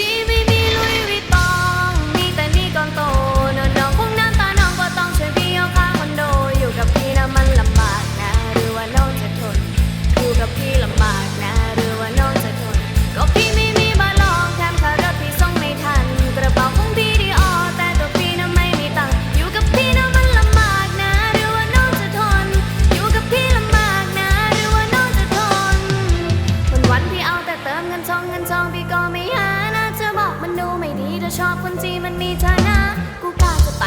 Give me ชอบคนที่มันมีฐานะ กูกล้าจะไป